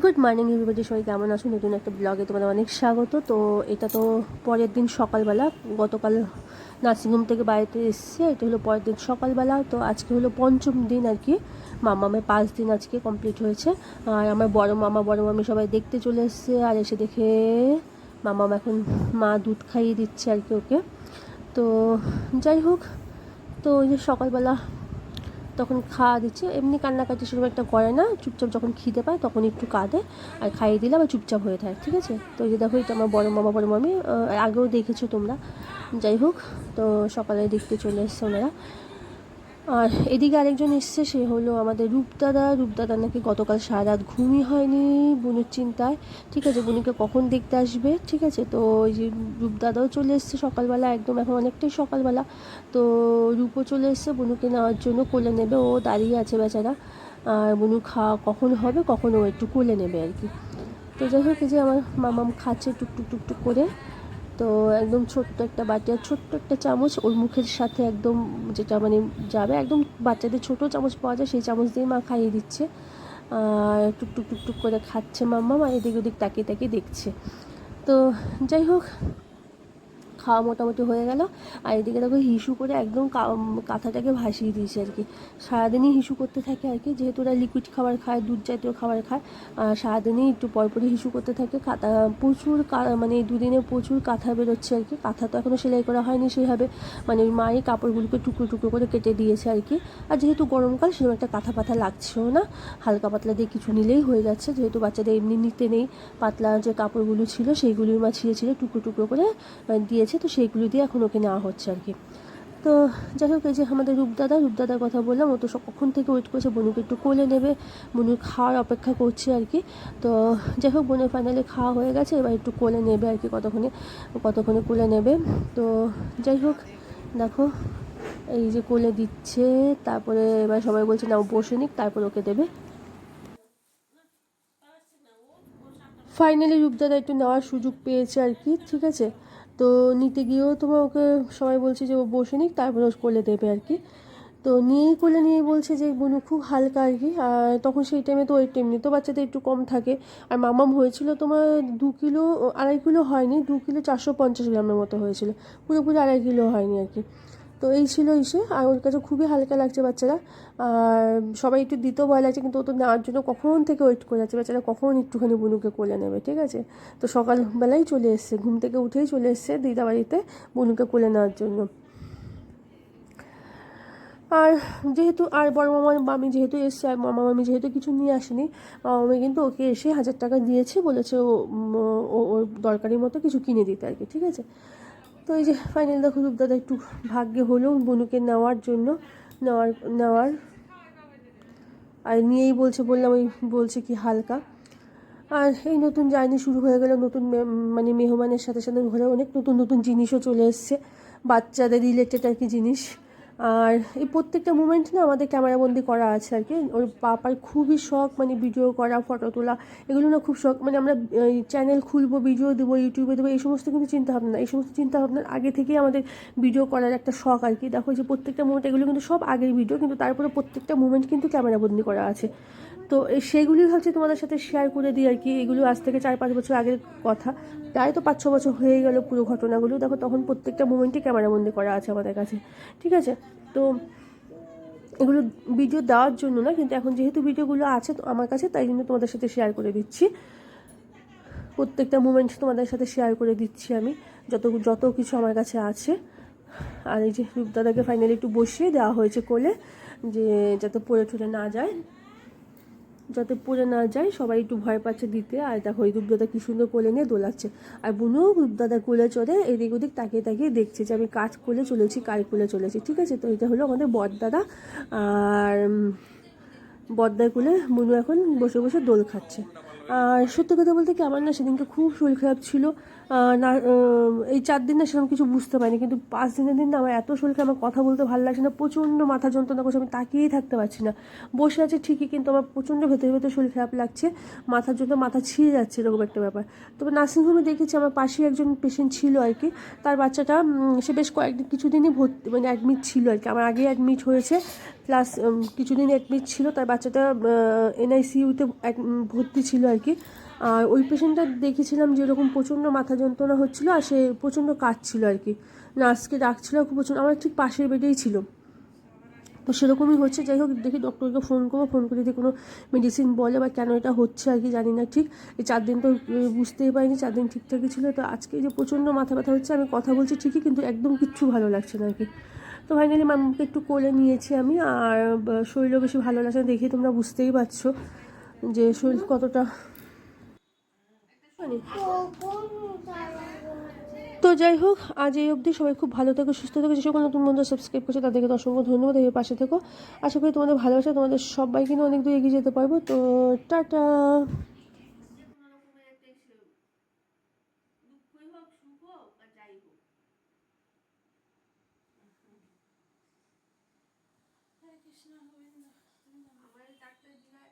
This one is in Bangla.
গুড মর্নিং এভরিবডি সবাই কেমন আছো? নতুন একটা ব্লগে তোমাদের অনেক স্বাগত। তো এটা তো পরের দিন সকালবেলা। গতকাল নার্সিংহোম থেকে বাড়িতে এসছে। এটা হলো পরের দিন সকালবেলা। তো আজকে হলো পঞ্চম দিন আর কি। মামামের পাঁচ দিন আজকে কমপ্লিট হয়েছে। আর আমার বড় মামা, বড় মামি সবাই দেখতে চলে এসছে। আর এসে দেখে মামাম এখন মা দুধ খাইয়ে দিচ্ছে আর কি ওকে। তো যাই হোক, তো ওই যে সকালবেলা তখন খাওয়া দিচ্ছে। এমনি কান্নাকাটি সেরকম একটা করে না, চুপচাপ যখন খিদে পায় তখন একটু কাঁদে আর খাইয়ে দিলে আবার চুপচাপ হয়ে থাকে, ঠিক আছে? তো যে দেখো, এটা আমার বড় মামা, বড় মামি আগেও দেখেছ তোমরা। যাই হোক, তো সকালে দেখতে চলে এসছে ওনারা। আর এদিকে আরেকজন এসছে, সে হলো আমাদের রূপদাদা। রূপদাদা নাকি গতকাল সারা রাত ঘুমই হয়নি বোনের চিন্তায়। ঠিক আছে, বোনকে কখন দেখতে আসবে? ঠিক আছে, তো ওই যে রূপদাদাও চলে এসছে সকালবেলা, একদম এখন অনেকটাই সকালবেলা। তো রূপও চলে এসছে, বনুকে নেওয়ার জন্য কোলে নেবে। ও দাঁড়িয়ে আছে বেচারা। আর বনু খাওয়া কখন হবে, কখন ও একটু কোলে নেবে আর কি। তো যাই হোক যে আমার মামাম খাচ্ছে টুকটুক টুকটুক করে। তো একদম ছোট্ট একটা বাটি আর ছোট্ট একটা চামচ ওর মুখের সাথে একদম যেটা মানে যাবে, একদম বাচ্চাদের ছোট চামচ পাওয়া যায়, সেই চামচ দিয়ে মা খাইয়ে দিচ্ছে। টুকটুক টুকটুক করে খাচ্ছে মাম্মা, মা এদিক ওদিক তাকিয়ে তাকিয়ে দেখছে। তো যাই হোক খাওয়া মোটামুটি হয়ে গেল। আর এদিকে দেখো হিসু করে একদম কাঁথাটাকে ভাসিয়ে দিয়েছে আর কি। সারাদিনই হিসু করতে থাকে আর কি। যেহেতু ওরা লিকুইড খাবার খায় দুধ জাতীয় খাবার খায় সারাদিনই একটু পরপরই হিসু করতে থাকে। কাঁথা প্রচুর মানে দুদিনে প্রচুর কাঁথা বেরোচ্ছে আর কি। কাঁথা তো এখনও সেলাই করা হয়নি সেইভাবে মানে ওই মাই কাপড়গুলোকে টুকরো টুকরো করে কেটে দিয়েছে আর কি। আর যেহেতু গরমকাল সেরকম একটা কাঁথা পাথা লাগছেও না। হালকা পাতলা দিয়ে কিছু নিলেই হয়ে যাচ্ছে। যেহেতু বাচ্চাদের এমনি নিতে নেই পাতলা যে কাপড়গুলো ছিল সেইগুলোই মা ছিঁড়ে ছিঁড়ে টুকরো টুকরো করে আহ, দিয়েছে তো সেইগুলো দিয়ে এখন ওকে নেওয়া হচ্ছে আর কি। তো যাই হোক, এই যে আমাদের রূপদাদা রূপদাদার কথা বললাম, ও তো কখন থেকে ওয়েট করছে, বনুকে একটু কোলে নেবে, বনুর খাওয়ার অপেক্ষা করছে আর কি। তো যাই হোক, বোনের ফাইনালি খাওয়া হয়ে গেছে, এবার একটু কোলে নেবে আর কি, কতক্ষণে কতক্ষণে কোলে নেবে। তো যাই হোক, দেখো, এই যে কোলে দিচ্ছে, তারপরে এবার সবাই বলছে না ও বসে নিক তারপর ওকে দেবে। ফাইনালি রূপদাদা একটু নেওয়ার সুযোগ পেয়েছে আর কি, ঠিক আছে? তো নিতে গিয়েও তোমার ওকে সবাই বলছে যে ও বসে নিক, তারপরে ও কোলে দেবে আর কি। তো নিয়েই কোলে নিয়ে বলছে যে, বুনু, খুব হালকা আর কি। আর তখন সেই টাইমে তো ওয়েট এমনি তো বাচ্চাদের একটু কম থাকে। আর মামাম হয়েছিল তোমার দু কিলো, আড়াই কিলো হয়নি, দু কিলো চারশো পঞ্চাশ গ্রামের মতো হয়েছিল। পুরোপুরি আড়াই কিলো হয়নি আর কি। তো এই ছিল ইসে আর ওর কাছে খুবই হালকা লাগছে বাচ্চারা। আর সবাই একটু দিতেও ভয় লাগছে, কিন্তু ও তো নেওয়ার জন্য কখন থেকে ওয়েট করে যাচ্ছে? বাচ্চারা কখন একটুখানি বনুকে কোলে নেবে, ঠিক আছে? তো সকালবেলাই চলে এসছে, ঘুম থেকে উঠেই চলে এসছে দিদা বাড়িতে বনুকে কোলে নেওয়ার জন্য। আর যেহেতু, আর বড় মামা, মামি যেহেতু এসছে, আর মামা মামি যেহেতু কিছু নিয়ে আসেনি, মামা কিন্তু ওকে এসে হাজার টাকা দিয়েছে, বলেছে ও- ওর দরকারি মতো কিছু কিনে দিতে আর কি, ঠিক আছে? তো এই যে ফাইনাল দেখো রূপদাদা একটু ভাগ্যে হলো বনুকে নেওয়ার জন্য, নেওয়ার নেওয়ার। আর নিয়েই বলছে, বললাম ওই বলছে কি হালকা। আর এই নতুন জার্নি শুরু হয়ে গেল, নতুন মানে মেহমানের সাথে সাথে ঘরে অনেক নতুন নতুন জিনিসও চলে এসছে, বাচ্চাদের রিলেটেড আর কি জিনিস। আর এই প্রত্যেকটা মুমেন্ট না আমাদের ক্যামেরাবন্দি করা আছে আর কি। ওর পাপার খুবই শখ মানে ভিডিও করা ফটো তোলা, এগুলো না খুব শখ। মানে আমরা চ্যানেল খুলবো ভিডিও দেবো ইউটিউবে দেবো, এই সমস্ত কিন্তু চিন্তা ভাবনা এই সমস্ত চিন্তা ভাবনার আগে থেকেই আমাদের ভিডিও করার একটা শখ আর কি। দেখো যে প্রত্যেকটা মুমেন্ট এগুলো কিন্তু সব আগের ভিডিও কিন্তু তারপরে প্রত্যেকটা মুমেন্ট কিন্তু ক্যামেরাবন্দি করা আছে। তো সেগুলি ভাবছি তোমাদের সাথে শেয়ার করে দিই আর কি। এগুলো আজ থেকে চার পাঁচ বছর আগের কথা। প্রায় তো পাঁচ ছ বছর হয়ে গেল পুরো ঘটনাগুলো। দেখো তখন প্রত্যেকটা মুমেন্টই ক্যামেরাবন্দি করা আছে আমাদের কাছে। ঠিক আছে? তো এগুলো ভিডিও দেওয়ার জন্য না, কিন্তু এখন যেহেতু ভিডিওগুলো আছে তো আমার কাছে, তাই জন্য তোমাদের সাথে শেয়ার করে দিচ্ছি। প্রত্যেকটা মুমেন্ট তোমাদের সাথে শেয়ার করে দিচ্ছি আমি, যত যত কিছু আমার কাছে আছে। আর এই যে রূপদাদাকে ফাইনালি একটু বসিয়ে দেওয়া হয়েছে কোলে, যে যাতে পড়ে টরে না যায়। যাতে পড়ে না যায়, সবাই একটু ভয় পাচ্ছে দিতে। আর দেখো, এই রূপদাদা কি সুন্দর কোলে নিয়ে দোলাচ্ছে। আর বুনো রূপদাদা কোলে চলে এদিক ওদিক তাকিয়ে তাকিয়ে দেখছে যে আমি কাজ কোলে চলেছি কাজ কোলে চলেছি। ঠিক আছে? তো এটা হলো আমাদের বরদাদা আর বদ্দার কোলে বুনু এখন বসে বসে দোল খাচ্ছে। আর সত্যি কথা বলতে কি, আমার না সেদিনকে খুব শরীর খারাপ ছিল। না এই চার দিন না সেরকম কিছু বুঝতে পারিনি, কিন্তু পাঁচ দিনের দিন না আমার এত শরীর খারাপ, আমার কথা বলতে ভালো লাগছে না, প্রচণ্ড মাথা যন্ত্রণা করছে, আমি তাকিয়েই থাকতে পারছি না। বসে আছে ঠিকই, কিন্তু আমার প্রচণ্ড ভেতরে ভেতরে শরীর খারাপ লাগছে মাথার জন্য মাথা ছিঁড়ে যাচ্ছে এরকম একটা ব্যাপার। তবে নার্সিংহোমে দেখেছি আমার পাশেই একজন পেশেন্ট ছিল আর কি, তার বাচ্চাটা সে বেশ কয়েকদিন, কিছুদিনই ভর্তি মানে অ্যাডমিট ছিল আর কি, আমার আগেই অ্যাডমিট হয়েছে। প্লাস কিছুদিন অ্যাডমিট ছিল, তার বাচ্চাটা এনআইসিইউতে ভর্তি ছিল আর কি। আর ওই পেশেন্টটা দেখেছিলাম যে এরকম প্রচণ্ড মাথা যন্ত্রণা হচ্ছিল আর সে প্রচণ্ড কাঁদছিল আর কি। নার্সকে ডাকছিল, খুব প্রচণ্ড, আমার ঠিক পাশের বেডেই ছিল। তো সেরকমই হচ্ছে, যাই হোক, দেখি ডক্টরকে ফোন করব ফোন করে যদি কোনো মেডিসিন বলে বা কেন এটা হচ্ছে আর কি, জানি না ঠিক। এই চার দিন তো বুঝতেই পারিনি, চার দিন ঠিকঠাকই ছিল। তো আজকে যে প্রচণ্ড মাথা ব্যথা হচ্ছে, আমি কথা বলছি ঠিকই, কিন্তু একদম কিচ্ছু ভালো লাগছে না আর কি। তো ফাইনালি মামুকে একটু কোলে নিয়েছি আমি, আর শরীরও বেশি ভালো লাগছে দেখে তোমরা বুঝতেই পারছ যে শরীর কতটা তো যাই হোক, আজ এই অবধি সবাই খুব ভালো থেকো, সুস্থ থেকো, যে সকল নতুন বন্ধু সাবস্ক্রাইব করছে তাদেরকে অসংখ্য ধন্যবাদ এই পাশে থেকো। আশা করি তোমাদের ভালোবাসা, তোমাদের সবাই কিন্তু অনেক দূর এগিয়ে যেতে পারব, তো টাটা। কৃষ্ণ গোবিন্দ আমার ডাক্তার দিলা